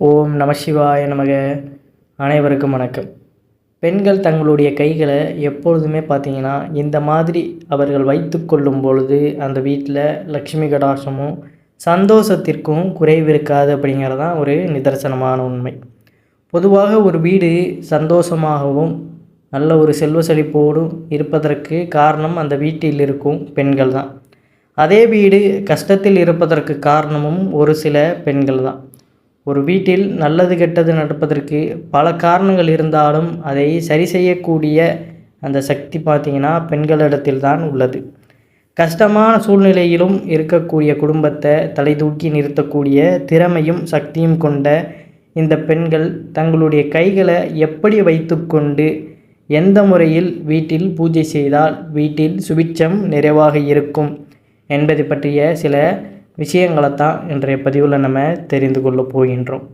ஓம் நமசிவாய நமக. அனைவருக்கும் வணக்கம். பெண்கள் தங்களுடைய கைகளை எப்பொழுதுமே பார்த்திங்கன்னா இந்த மாதிரி அவர்கள் வைத்து கொள்ளும் பொழுது அந்த வீட்டில் லக்ஷ்மி கடாசமும் சந்தோஷத்திற்கும் குறைவு இருக்காது அப்படிங்கிறது தான் ஒரு நிதர்சனமான உண்மை. பொதுவாக ஒரு வீடு சந்தோஷமாகவும் நல்ல ஒரு செல்வ செழிப்போடும் இருப்பதற்கு காரணம் அந்த வீட்டில் இருக்கும் பெண்கள் தான் அதே வீடு கஷ்டத்தில் இருப்பதற்கு காரணமும் ஒரு சில பெண்கள் தான் ஒரு வீட்டில் நல்லது கெட்டது நடப்பதற்கு பல காரணங்கள் இருந்தாலும் அதை சரி செய்யக்கூடிய அந்த சக்தி பார்த்திங்கன்னா பெண்களிடத்தில் தான் உள்ளது. கஷ்டமான சூழ்நிலையிலும் இருக்கக்கூடிய குடும்பத்தை தலை தூக்கி நிறுத்தக்கூடிய திறமையும் சக்தியும் கொண்ட இந்த பெண்கள் தங்களுடைய கைகளை எப்படி வைத்துக்கொண்டு எந்த முறையில் வீட்டில் பூஜை செய்தால் வீட்டில் சுபிட்சம் நிறைவாக இருக்கும் என்பது பற்றிய சில விஷயங்களை தான் இன்றைய பதிவில் நம்ம தெரிந்து கொள்ள போகின்றோம்.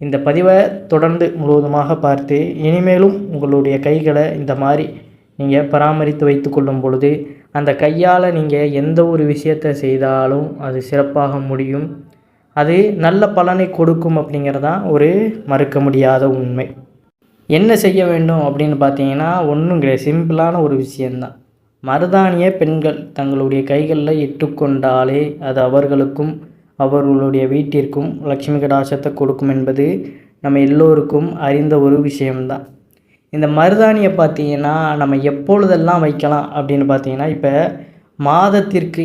இந்த பதிவை தொடர்ந்து முழுவதுமாக பார்த்து இனிமேலும் உங்களுடைய கைகளை இந்த மாதிரி நீங்கள் பராமரித்து வைத்து கொள்ளும் பொழுது அந்த கையால் நீங்கள் எந்த ஒரு விஷயத்தை செய்தாலும் அது சிறப்பாக முடியும். அது நல்ல பலனை கொடுக்கும் அப்படிங்கிறதான் ஒரு மறுக்க முடியாத உண்மை. என்ன செய்ய வேண்டும் அப்படின்னு பார்த்தீங்கன்னா ஒன்றும் கிடையாது சிம்பிளான ஒரு விஷயந்தான் மருதானிய பெண்கள் தங்களுடைய கைகளில் இட்டுக்கொண்டாலே அது அவர்களுக்கும் அவர்களுடைய வீட்டிற்கும் லட்சுமி கடாசத்தை கொடுக்கும் என்பது நம்ம எல்லோருக்கும் அறிந்த ஒரு விஷயம்தான். இந்த மருதாணியை பார்த்தீங்கன்னா நம்ம எப்பொழுதெல்லாம் வைக்கலாம் அப்படின்னு பார்த்தீங்கன்னா இப்போ மாதத்திற்கு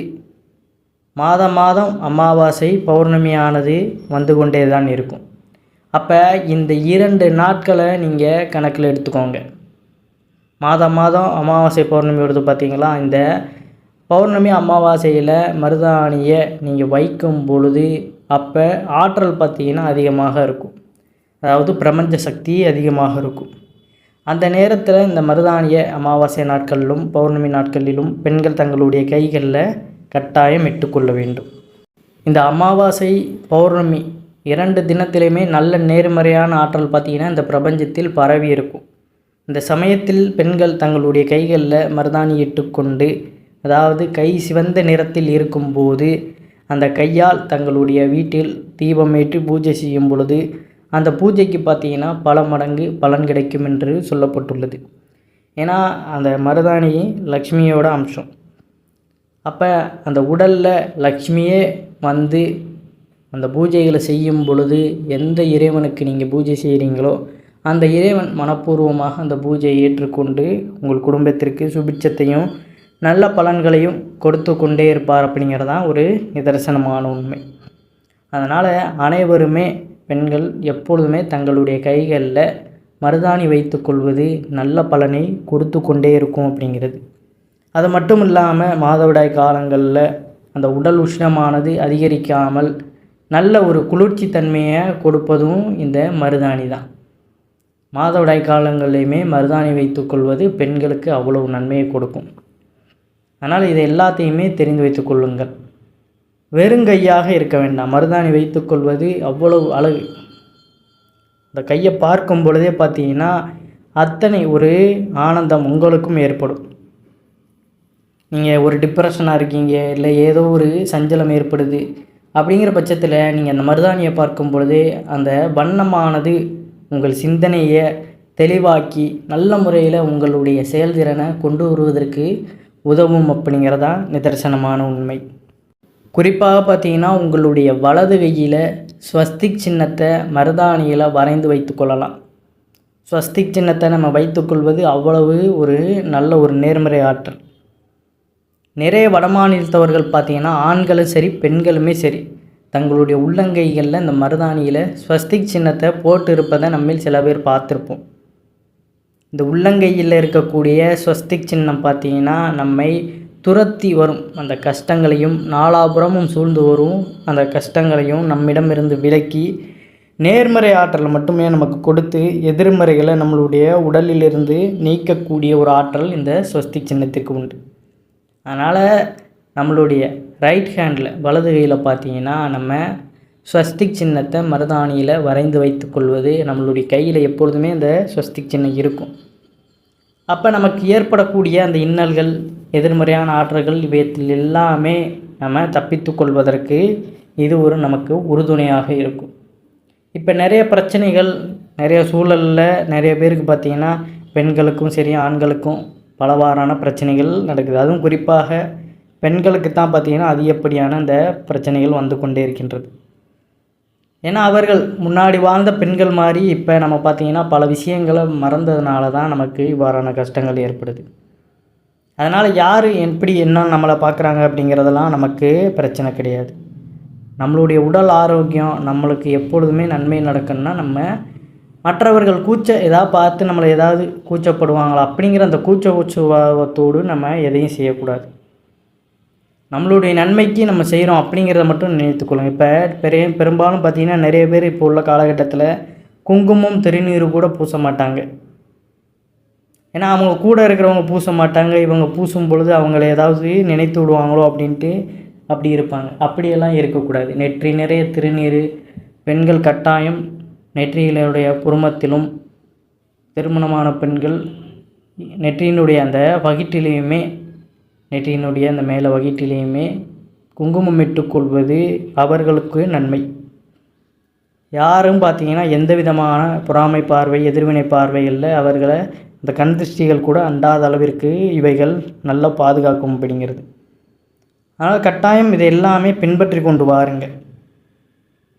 மாதம் மாதம் அமாவாசை பௌர்ணமியானது வந்து கொண்டே தான் இருக்கும். அப்போ இந்த இரண்டு நாட்களை நீங்கள் கணக்கில் எடுத்துக்கோங்க. மாதம் மாதம் அமாவாசை பௌர்ணமி வருது பார்த்தீங்களா? இந்த பௌர்ணமி அமாவாசையில் மருதாணியை நீங்கள் வைக்கும் பொழுது அப்போ ஆற்றல் பார்த்திங்கன்னா அதிகமாக இருக்கும். அதாவது பிரபஞ்ச சக்தி அதிகமாக இருக்கும். அந்த நேரத்தில் இந்த மருதாணியை அமாவாசை நாட்களிலும் பௌர்ணமி நாட்களிலும் பெண்கள் தங்களுடைய கைகளில் கட்டாயம் இட்டுக்கொள்ள வேண்டும். இந்த அமாவாசை பௌர்ணமி இரண்டு தினத்திலையுமே நல்ல நேர்மறையான ஆற்றல் பார்த்திங்கன்னா இந்த பிரபஞ்சத்தில் பரவி இருக்கும். இந்த சமயத்தில் பெண்கள் தங்களுடைய கைகளில் மருதாணி இட்டுக்கொண்டு அதாவது கை சிவந்த நிறத்தில் இருக்கும்போது அந்த கையால் தங்களுடைய வீட்டில் தீபமேற்றி பூஜை செய்யும் பொழுது அந்த பூஜைக்கு பார்த்தீங்கன்னா பல மடங்கு பலன் கிடைக்கும் என்று சொல்லப்பட்டுள்ளது. ஏன்னா அந்த மருதாணி லக்ஷ்மியோட அம்சம். அப்போ அந்த உடலில் லக்ஷ்மியே வந்து அந்த பூஜைகளை செய்யும் பொழுது எந்த இறைவனுக்கு நீங்கள் பூஜை செய்கிறீங்களோ அந்த இறைவன் மனப்பூர்வமாக அந்த பூஜையை ஏற்றுக்கொண்டு உங்கள் குடும்பத்திற்கு சுபிட்சத்தையும் நல்ல பலன்களையும் கொடுத்து கொண்டே இருப்பார் அப்படிங்கிறதான் ஒரு நிதர்சனமான உண்மை. அதனால் அனைவருமே பெண்கள் எப்பொழுதுமே தங்களுடைய கைகளில் மருதாணி வைத்து கொள்வது நல்ல பலனை கொடுத்து கொண்டே இருக்கும் அப்படிங்கிறது. அது மட்டும் இல்லாமல் மாதவிடாய் காலங்களில் அந்த உடல் உஷ்ணமானது அதிகரிக்காமல் நல்ல ஒரு குளிர்ச்சி தன்மையை கொடுப்பதும் இந்த மருதாணி தான். மாதவிடாய் காலங்களிலையுமே மருதாணி வைத்துக்கொள்வது பெண்களுக்கு அவ்வளவு நன்மையை கொடுக்கும். அதனால் இதை எல்லாத்தையுமே தெரிந்து வைத்து கொள்ளுங்கள். வெறுங்கையாக இருக்க வேண்டாம். மருதாணி வைத்துக்கொள்வது அவ்வளவு அழகு. இந்த கையை பார்க்கும் பொழுதே பார்த்தீங்கன்னா அத்தனை ஒரு ஆனந்தம் உங்களுக்கும் ஏற்படும். நீங்கள் ஒரு டிப்ரெஷனாக இருக்கீங்க இல்லை ஏதோ ஒரு சஞ்சலம் ஏற்படுது அப்படிங்கிற பட்சத்தில் நீங்கள் அந்த மருதாணியை பார்க்கும் பொழுதே அந்த வண்ணமானது உங்கள் சிந்தனையை தெளிவாக்கி நல்ல முறையில் உங்களுடைய செயல்திறனை கொண்டு வருவதற்கு உதவும் அப்படிங்கிறதான் நிதர்சனமான உண்மை. குறிப்பாக பார்த்தீங்கன்னா உங்களுடைய வலது கையில் ஸ்வஸ்திக் சின்னத்தை மருதாணியில் வரைந்து வைத்து கொள்ளலாம். ஸ்வஸ்திக் சின்னத்தை நம்ம வைத்துக்கொள்வது அவ்வளவு ஒரு நல்ல ஒரு நேர்மறை ஆற்றல். நிறைய வடமாநிலத்தவர்கள் பார்த்திங்கன்னா ஆண்களும் சரி பெண்களுமே சரி தங்களுடைய உள்ளங்கைகளில் இந்த மருதாணியில் ஸ்வஸ்திக் சின்னத்தை போட்டு இருப்பதை நம்மில் சில பேர் பார்த்துருப்போம். இந்த உள்ளங்கையில் இருக்கக்கூடிய ஸ்வஸ்திக் சின்னம் பார்த்திங்கன்னா நம்மை துரத்தி வரும். அந்த கஷ்டங்களையும் நாலாபுரமும் சூழ்ந்து வரும். அந்த கஷ்டங்களையும் நம்மிடமிருந்து விலக்கி நேர்மறை ஆற்றல் மட்டுமே நமக்கு கொடுத்து எதிர்மறைகளை நம்மளுடைய உடலிலிருந்து நீக்கக்கூடிய ஒரு ஆற்றல் இந்த ஸ்வஸ்திக் சின்னத்திற்கு உண்டு. அதனால் நம்மளுடைய ரைட் ஹேண்டில் வலது கையில் பார்த்தீங்கன்னா நம்ம ஸ்வஸ்திக் சின்னத்தை மருதாணியில் வரைந்து வைத்துக்கொள்வது நம்மளுடைய கையில் எப்பொழுதுமே இந்த ஸ்வஸ்திக் சின்னம் இருக்கும். அப்போ நமக்கு ஏற்படக்கூடிய அந்த இன்னல்கள் எதிர்மறையான ஆற்றல்கள் இவற்றில் எல்லாமே நம்ம தப்பித்து கொள்வதற்கு இது ஒரு நமக்கு உறுதுணையாக இருக்கும். இப்போ நிறைய பிரச்சனைகள் நிறைய சூழலில் நிறைய பேருக்கு பார்த்திங்கன்னா பெண்களுக்கும் சரி ஆண்களுக்கும் பலவாறான பிரச்சனைகள் நடக்குது. அதுவும் குறிப்பாக பெண்களுக்கு தான் பார்த்திங்கன்னா அதிகப்படியான இந்த பிரச்சனைகள் வந்து கொண்டே இருக்கின்றது. ஏன்னா அவர்கள் முன்னாடி வாழ்ந்த பெண்கள் மாதிரி இப்போ நம்ம பார்த்திங்கன்னா பல விஷயங்களை மறந்ததுனால தான் நமக்கு இவ்வாறான கஷ்டங்கள் ஏற்படுது. அதனால் யார் எப்படி என்ன நம்மளை பார்க்குறாங்க அப்படிங்கிறதெல்லாம் நமக்கு பிரச்சனை கிடையாது. நம்மளுடைய உடல் ஆரோக்கியம் நம்மளுக்கு எப்பொழுதுமே நன்மை நடக்கணும்னா நம்ம மற்றவர்கள் கூச்ச எதாவது பார்த்து நம்மளை ஏதாவது கூச்சப்படுவாங்களா அப்படிங்கிற அந்த கூச்ச உற்சவத்தோடு நம்ம எதையும் செய்யக்கூடாது. நம்மளுடைய நன்மைக்கு நம்ம செய்கிறோம் அப்படிங்கிறத மட்டும் நினைத்துக்கொள்ளும் இப்போ பெரிய பெரும்பாலும் பார்த்திங்கன்னா நிறைய பேர் இப்போ உள்ள காலகட்டத்தில் குங்குமம் திருநீர் கூட பூச மாட்டாங்க. ஏன்னா அவங்க கூட இருக்கிறவங்க பூச மாட்டாங்க இவங்க பூசும் பொழுது அவங்கள ஏதாவது நினைத்து விடுவாங்களோ அப்படின்ட்டு அப்படி இருப்பாங்க. அப்படியெல்லாம் இருக்கக்கூடாது. நெற்றி நிறைய திருநீர் பெண்கள் கட்டாயம் நெற்றிகளுடைய குருமத்திலும் திருமணமான பெண்கள் நெற்றியினுடைய அந்த வகிட்டிலையுமே நெற்றியினுடைய அந்த மேலே வகிட்டிலையுமே குங்குமம் இட்டுக்கொள்வது அவர்களுக்கு நன்மை. யாரும் பார்த்தீங்கன்னா எந்த விதமான பொறாமை பார்வை எதிர்வினை பார்வைகளில் அவர்களை இந்த கண் திருஷ்டிகள் கூட அண்டாத அளவிற்கு இவைகள் நல்லா பாதுகாக்கும் அப்படிங்கிறது அதனால் கட்டாயம் இதை எல்லாமே பின்பற்றி கொண்டு வாருங்க.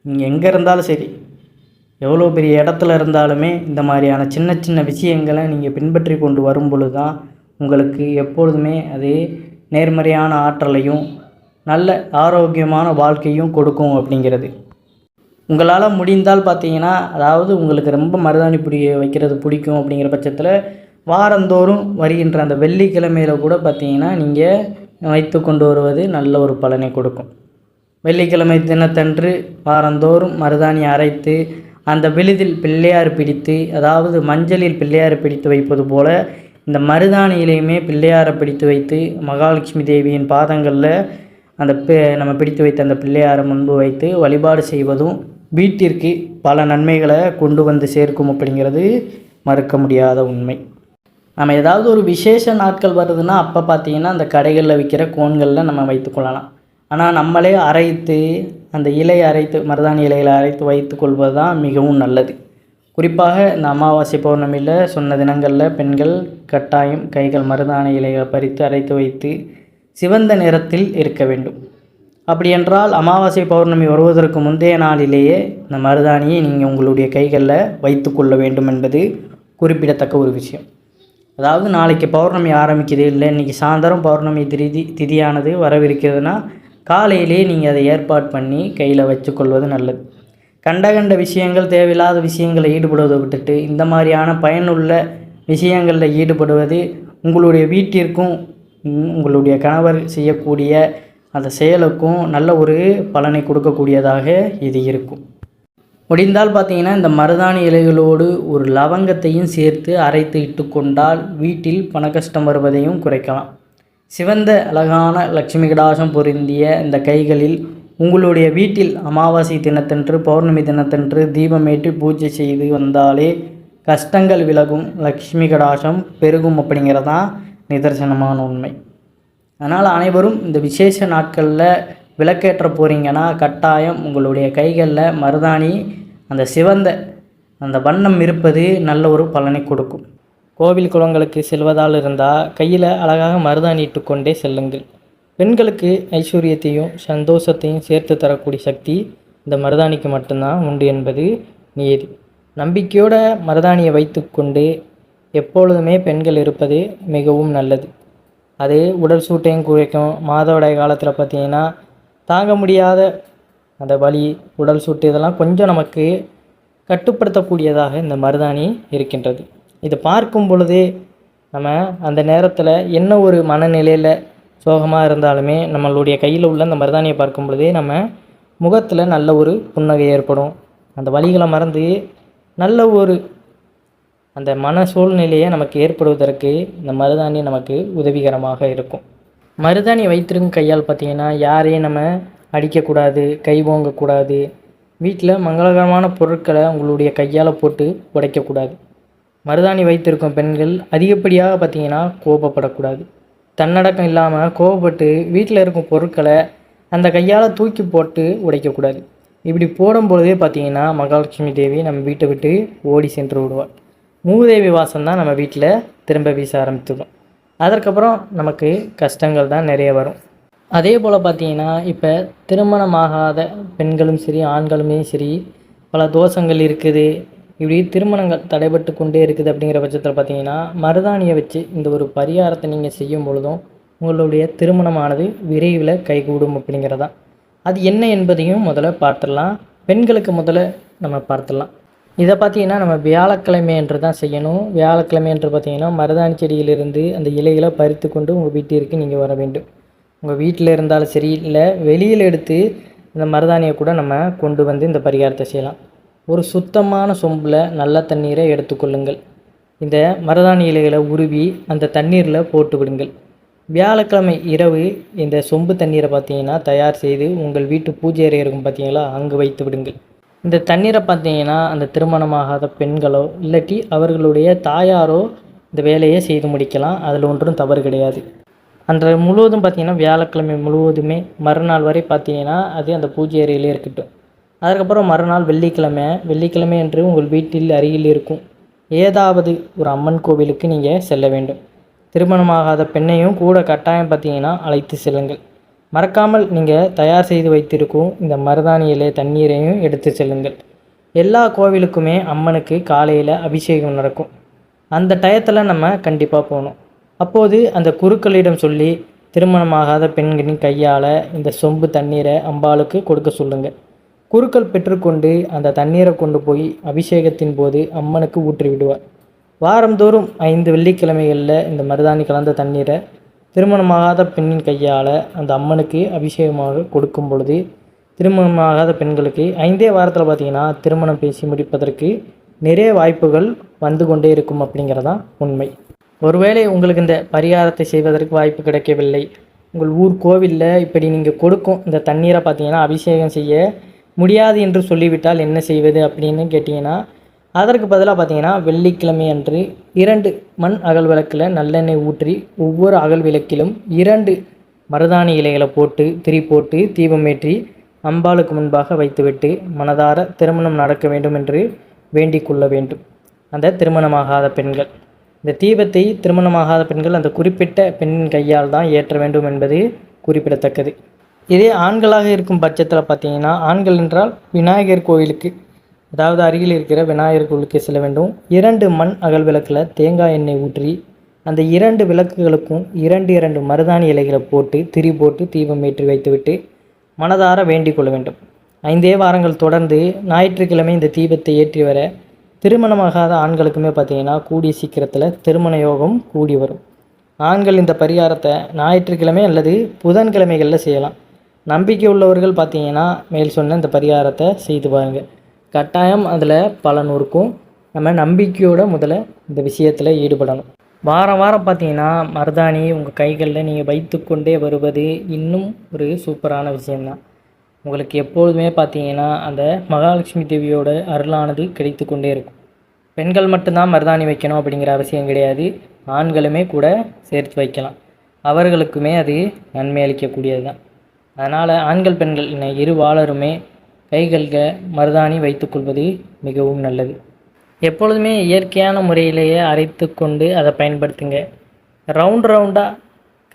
நீங்கள் எங்கே இருந்தாலும் சரி எவ்வளோ பெரிய இடத்துல இருந்தாலுமே இந்த மாதிரியான சின்ன சின்ன விஷயங்களை நீங்கள் பின்பற்றி கொண்டு வரும் பொழுது தான் உங்களுக்கு எப்பொழுதுமே அது நேர்மறையான ஆற்றலையும் நல்ல ஆரோக்கியமான வாழ்க்கையும் கொடுக்கும் அப்படிங்கிறது. உங்களால் முடிந்தால் பார்த்தீங்கன்னா அதாவது உங்களுக்கு ரொம்ப மருதாணி பிடி வைக்கிறது பிடிக்கும் அப்படிங்கிற பட்சத்தில் வாரந்தோறும் வருகின்ற அந்த வெள்ளிக்கிழமையில் கூட பார்த்தீங்கன்னா நீங்கள் வைத்து கொண்டு வருவது நல்ல ஒரு பலனை கொடுக்கும். வெள்ளிக்கிழமை தினத்தன்று வாரந்தோறும் மருதாணி அரைத்து அந்த விழுதில் பிள்ளையார் பிடித்து அதாவது மஞ்சளில் பிள்ளையார் பிடித்து வைப்பது போல இந்த மருதாணியிலையுமே பிள்ளையாரை பிடித்து வைத்து மகாலட்சுமி தேவியின் பாதங்களில் அந்த நம்ம பிடித்து வைத்த அந்த பிள்ளையாரை முன்பு வைத்து வழிபாடு செய்வதும் வீட்டிற்கு பல நன்மைகளை கொண்டு வந்து சேர்க்கும் அப்படிங்கிறது மறுக்க முடியாத உண்மை. நம்ம ஏதாவது ஒரு விசேஷ நாட்கள் வருதுன்னா அப்போ பார்த்திங்கன்னா அந்த கடைகளில் விற்கிற கோன்களில் நம்ம வைத்துக்கொள்ளலாம் ஆனால் நம்மளே அரைத்து அந்த இலை அரைத்து மருதாணி இலைகளை அரைத்து வைத்து கொள்வது தான் மிகவும் நல்லது. குறிப்பாக இந்த அமாவாசை பௌர்ணமியில் சொன்ன தினங்களில் பெண்கள் கட்டாயம் கைகள் மருதான இலைகளை பறித்து அரைத்து வைத்து சிவந்த நிறத்தில் இருக்க வேண்டும். அப்படி என்றால் அமாவாசை பௌர்ணமி வருவதற்கு முந்தைய நாளிலேயே இந்த மருதாணியை நீங்கள் உங்களுடைய கைகளில் வைத்து கொள்ள வேண்டும் என்பது குறிப்பிடத்தக்க ஒரு விஷயம். அதாவது நாளைக்கு பௌர்ணமி ஆரம்பிக்குது இல்லை இன்றைக்கி சாயந்தரம் பௌர்ணமி திதி திதியானது வரவிருக்கிறதுனா காலையிலேயே நீங்கள் அதை ஏற்பாடு பண்ணி கையில் வச்சுக்கொள்வது நல்லது. கண்ட கண்ட விஷயங்கள் தேவையில்லாத விஷயங்களை ஈடுபடுவதை விட்டுட்டு இந்த மாதிரியான பயனுள்ள விஷயங்களில் ஈடுபடுவது உங்களுடைய வீட்டிற்கும் உங்களுடைய கணவர் செய்யக்கூடிய அந்த செயலுக்கும் நல்ல ஒரு பலனை கொடுக்கக்கூடியதாக இது இருக்கும். முடிந்தால் பார்த்தீங்கன்னா இந்த மருதாணி இலைகளோடு ஒரு லவங்கத்தையும் சேர்த்து அரைத்து இட்டுக்கொண்டால் வீட்டில் பண கஷ்டம் வருவதையும் குறைக்கலாம். சிவந்த அழகான லட்சுமி கடாசம் பொருந்திய இந்த கைகளில் உங்களுடைய வீட்டில் அமாவாசை தினத்தன்று பௌர்ணமி தினத்தன்று தீபமேற்றி பூஜை செய்து வந்தாலே கஷ்டங்கள் விலகும். லக்ஷ்மி கடாசம் பெருகும் அப்படிங்கிறதான் நிதர்சனமான உண்மை. அதனால் அனைவரும் இந்த விசேஷ நாட்களில் விளக்கேற்ற போகிறீங்கன்னா கட்டாயம் உங்களுடைய கைகளில் மருதாணி அந்த சிவந்த அந்த வண்ணம் இருப்பது நல்ல ஒரு பலனை கொடுக்கும். கோவில் குளங்களுக்கு செல்வதால் இருந்தால் கையில் அழகாக மருதாணி இட்டுக்கொண்டே செல்லுங்கள். பெண்களுக்கு ஐஸ்வர்யத்தையும் சந்தோஷத்தையும் சேர்த்து தரக்கூடிய சக்தி இந்த மருதாணிக்கு மட்டும்தான் உண்டு என்பது நியதி. நம்பிக்கையோட மருதாணியை வைத்துக்கொண்டு எப்பொழுதுமே பெண்கள் இருப்பது மிகவும் நல்லது. அது உடல் சூட்டையும் குறைக்கும். மாதவிடாய் காலத்தில் பார்த்திங்கன்னா தாங்க முடியாத அந்த வலி உடல் சூட்டு இதெல்லாம் கொஞ்சம் நமக்கு கட்டுப்படுத்தக்கூடியதாக இந்த மருதாணி இருக்கின்றது. இதை பார்க்கும் பொழுதே நம்ம அந்த நேரத்தில் என்ன ஒரு மனநிலையில் சோகமாக இருந்தாலுமே நம்மளுடைய கையில் உள்ள அந்த மருதாணியை பார்க்கும் பொழுதே நம்ம முகத்தில் நல்ல ஒரு புன்னகை ஏற்படும். அந்த வழிகளை மறந்து நல்ல ஒரு அந்த மன சூழ்நிலையை நமக்கு ஏற்படுவதற்கு இந்த மருதாணி நமக்கு உதவிகரமாக இருக்கும். மருதாணி வைத்திருக்கும் கையால் பார்த்திங்கன்னா யாரையும் நம்ம அடிக்கக்கூடாது கை ஓங்கக்கூடாது. வீட்டில் மங்களகரமான பொருட்களை உங்களுடைய கையால் போட்டு உடைக்கக்கூடாது. மருதாணி வைத்திருக்கும் பெண்கள் அதிகப்படியாக பார்த்திங்கன்னா கோபப்படக்கூடாது. தன்னடக்கம் இல்லாமல் கோபப்பட்டு வீட்டில் இருக்கும் பொருட்களை அந்த கையால் தூக்கி போட்டு உடைக்கக்கூடாது. இப்படி போடும்பொழுதே பார்த்தீங்கன்னா மகாலட்சுமி தேவி நம்ம வீட்டை விட்டு ஓடி சென்று விடுவாள். மூதேவி வாசம் தான் நம்ம வீட்டில் திரும்ப வீச ஆரம்பித்துடும் அதற்கப்புறம் நமக்கு கஷ்டங்கள் தான் நிறைய வரும். அதே போல் பார்த்தீங்கன்னா இப்போ திருமணமாகாத பெண்களும் சரி ஆண்களுமே சரி பல தோஷங்கள் இருக்குது. இப்படி திருமணங்கள் தடைபட்டு கொண்டே இருக்குது அப்படிங்கிற பட்சத்தில் பார்த்தீங்கன்னா மருதாணியை வச்சு இந்த ஒரு பரிகாரத்தை நீங்கள் செய்யும் பொழுதும் உங்களுடைய திருமணமானது விரைவில் கைகூடும் அப்படிங்கிறதா? அது என்ன என்பதையும் முதல்ல பார்த்துடலாம். பெண்களுக்கு முதல்ல நம்ம பார்த்துடலாம். இதை பார்த்தீங்கன்னா நம்ம வியாழக்கிழமை என்று தான் செய்யணும். வியாழக்கிழமை என்று பார்த்தீங்கன்னா மருதாணி செடியிலிருந்து அந்த இலைகளை பறித்து கொண்டு உங்கள் வீட்டிற்கு நீங்கள் வர வேண்டும். உங்கள் வீட்டில் இருந்தாலும் சரி இல்லை வெளியில் எடுத்து இந்த மருதாணியை கூட நம்ம கொண்டு வந்து இந்த பரிகாரத்தை செய்யலாம். ஒரு சுத்தமான சொம்பில் நல்ல தண்ணீரை எடுத்துக்கொள்ளுங்கள். இந்த மருதாணி இலைகளை உருவி அந்த தண்ணீரில் போட்டு விடுங்கள் வியாழக்கிழமை இரவு இந்த சொம்பு தண்ணீரை பார்த்தீங்கன்னா தயார் செய்து உங்கள் வீட்டு பூஜை அறை இருக்கும் பார்த்தீங்களா? அங்கு வைத்து விடுங்கள். இந்த தண்ணீரை பார்த்தீங்கன்னா அந்த திருமணமாகாத பெண்களோ இல்லாட்டி அவர்களுடைய தாயாரோ இந்த வேலையை செய்து முடிக்கலாம். அதில் ஒன்றும் தவறு கிடையாது. அன்று முழுவதும் பார்த்தீங்கன்னா வியாழக்கிழமை முழுவதுமே மறுநாள் வரை பார்த்தீங்கன்னா அது அந்த பூஜை அறையிலே இருக்கட்டும். அதுக்கப்புறம் மறுநாள் வெள்ளிக்கிழமை வெள்ளிக்கிழமை என்று உங்கள் வீட்டில் அருகில் இருக்கும் ஏதாவது ஒரு அம்மன் கோவிலுக்கு நீங்கள் செல்ல வேண்டும். திருமணமாகாத பெண்ணையும் கூட கட்டாயம் பார்த்தீங்கன்னா அழைத்து செல்லுங்கள். மறக்காமல் நீங்கள் தயார் செய்து வைத்திருக்கும் இந்த மருதாணி தண்ணீரையும் எடுத்து செல்லுங்கள். எல்லா கோவிலுக்குமே அம்மனுக்கு காலையில் அபிஷேகம் நடக்கும். அந்த டயத்தில் நம்ம கண்டிப்பாக போகணும். அப்போது அந்த குருக்களிடம் சொல்லி திருமணமாகாத பெண்களின் கையால் இந்த சொம்பு தண்ணீரை அம்பாளுக்கு கொடுக்க சொல்லுங்கள். குருக்கள் பெற்றுக்கொண்டு அந்த தண்ணீரை கொண்டு போய் அபிஷேகத்தின் போது அம்மனுக்கு ஊற்றி விடுவார் வாரந்தோறும் ஐந்து வெள்ளிக்கிழமைகளில் இந்த மருதாணி கலந்த தண்ணீரை திருமணமாகாத பெண்ணின் கையால் அந்த அம்மனுக்கு அபிஷேகமாக கொடுக்கும் பொழுது திருமணமாகாத பெண்களுக்கு ஐந்தே வாரத்தில் பார்த்திங்கன்னா திருமணம் பேசி முடிப்பதற்கு நிறைய வாய்ப்புகள் வந்து கொண்டே இருக்கும் அப்படிங்கிறதான் உண்மை. ஒருவேளை உங்களுக்கு இந்த பரிகாரத்தை செய்வதற்கு வாய்ப்பு கிடைக்கவில்லை. உங்கள் ஊர் கோவிலில் இப்படி நீங்கள் கொடுக்கும் இந்த தண்ணீரை பார்த்தீங்கன்னா அபிஷேகம் செய்ய முடியாது என்று சொல்லிவிட்டால் என்ன செய்வது அப்படின்னு கேட்டிங்கன்னா அதற்கு பதிலாக பார்த்தீங்கன்னா வெள்ளிக்கிழமை அன்று இரண்டு மண் அகல் விளக்கில் நல்லெண்ணெய் ஊற்றி ஒவ்வொரு அகல் விளக்கிலும் இரண்டு மருதாணி இலைகளை போட்டு திரி போட்டு தீபமேற்றி அம்பாளுக்கு முன்பாக வைத்துவிட்டு மனதார திருமணம் நடக்க வேண்டும் என்று வேண்டிக் கொள்ள வேண்டும். அந்த திருமணமாகாத பெண்கள். இந்த தீபத்தை திருமணமாகாத பெண்கள் அந்த குறிப்பிட்ட பெண்ணின் கையால் தான் ஏற்ற வேண்டும் என்பது குறிப்பிடத்தக்கது. இதே ஆண்களாக இருக்கும் பட்சத்தில் பார்த்தீங்கன்னா ஆண்கள் என்றால் விநாயகர் கோயிலுக்கு அதாவது அருகில் இருக்கிற விநாயகர் கோவிலுக்கு செல்ல வேண்டும். இரண்டு மண் அகல் விளக்கில் தேங்காய் எண்ணெய் ஊற்றி அந்த இரண்டு விளக்குகளுக்கும் இரண்டு இரண்டு மருதாணி இலைகளை போட்டு திரி போட்டு தீபம் ஏற்றி வைத்துவிட்டு மனதார வேண்டிக் கொள்ள வேண்டும். ஐந்தே வாரங்கள் தொடர்ந்து ஞாயிற்றுக்கிழமை இந்த தீபத்தை ஏற்றி வர திருமணமாகாத ஆண்களுக்குமே பார்த்திங்கன்னா கூடிய சீக்கிரத்தில் திருமண யோகம் கூடி வரும். ஆண்கள் இந்த பரிகாரத்தை ஞாயிற்றுக்கிழமை அல்லது புதன்கிழமைகளில் செய்யலாம். நம்பிக்கை உள்ளவர்கள் பார்த்தீங்கன்னா மேல் சொன்ன இந்த பரிகாரத்தை செய்து பாருங்கள் கட்டாயம் அதில் பலன் இருக்கும். நம்ம நம்பிக்கையோட முதல்ல இந்த விஷயத்தில் ஈடுபடணும். வாரம் வாரம் பார்த்தீங்கன்னா மருதாணி உங்கள் கைகளில் நீங்கள் வைத்துக்கொண்டே வருவது இன்னும் ஒரு சூப்பரான விஷயம்தான். உங்களுக்கு எப்பொழுதுமே பார்த்தீங்கன்னா அந்த மகாலட்சுமி தேவியோட அருளானது கிடைத்து கொண்டே இருக்கும். பெண்கள் மட்டும்தான் மருதாணி வைக்கணும் அப்படிங்கிற அவசியம் கிடையாது. ஆண்களுமே கூட சேர்த்து வைக்கலாம். அவர்களுக்குமே அது நன்மை அளிக்கக்கூடியது தான் அதனால் ஆண்கள் பெண்கள் என இரு வாளருமே கைகளில் மருதாணி வைத்துக்கொள்வது மிகவும் நல்லது. எப்பொழுதுமே இயற்கையான முறையிலேயே அரைத்து கொண்டு அதை பயன்படுத்துங்க. ரவுண்ட் ரவுண்டாக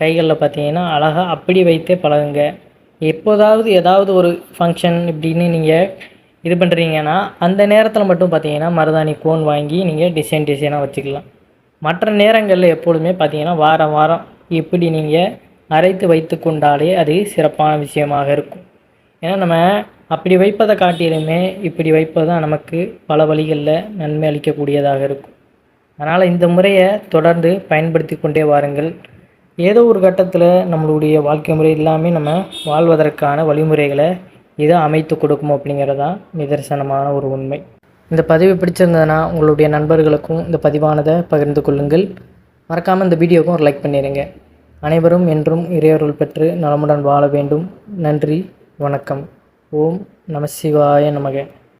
கைகளில் பார்த்தீங்கன்னா அழகாக அப்படி வைத்தே பழகுங்க. எப்போதாவது ஏதாவது ஒரு ஃபங்க்ஷன் இப்படின்னு நீங்கள் இது பண்ணுறீங்கன்னா அந்த நேரத்தில் மட்டும் பார்த்தீங்கன்னா மருதாணி கோன் வாங்கி நீங்கள் டிசைன் டிசைனாக வச்சுக்கலாம். மற்ற நேரங்களில் எப்பொழுதுமே பார்த்தீங்கன்னா வாரம் வாரம் இப்படி நீங்கள் அரைத்து வைத்து கொண்டாலே அது சிறப்பான விஷயமாக இருக்கும். ஏன்னா நம்ம அப்படி வைப்பதை காட்டிலுமே இப்படி வைப்பது தான் நமக்கு பல வழிகளில் நன்மை அளிக்கக்கூடியதாக இருக்கும். அதனால் இந்த முறையை தொடர்ந்து பயன்படுத்தி கொண்டே வாருங்கள். ஏதோ ஒரு கட்டத்தில் நம்மளுடைய வாழ்க்கை முறை எல்லாமே நம்ம வாழ்வதற்கான வழிமுறைகளை இதை அமைத்து கொடுக்கும் அப்படிங்கிறதான் நிதர்சனமான ஒரு உண்மை. இந்த பதிவு பிடிச்சிருந்ததுன்னா உங்களுடைய நண்பர்களுக்கும் இந்த பதிவானதை பகிர்ந்து கொள்ளுங்கள். மறக்காமல் இந்த வீடியோக்கும் ஒரு லைக் பண்ணிடுங்க அனைவரும் என்றும் இறையருள் பெற்று நலமுடன் வாழ வேண்டும். நன்றி வணக்கம். ஓம் நம சிவாய நமக.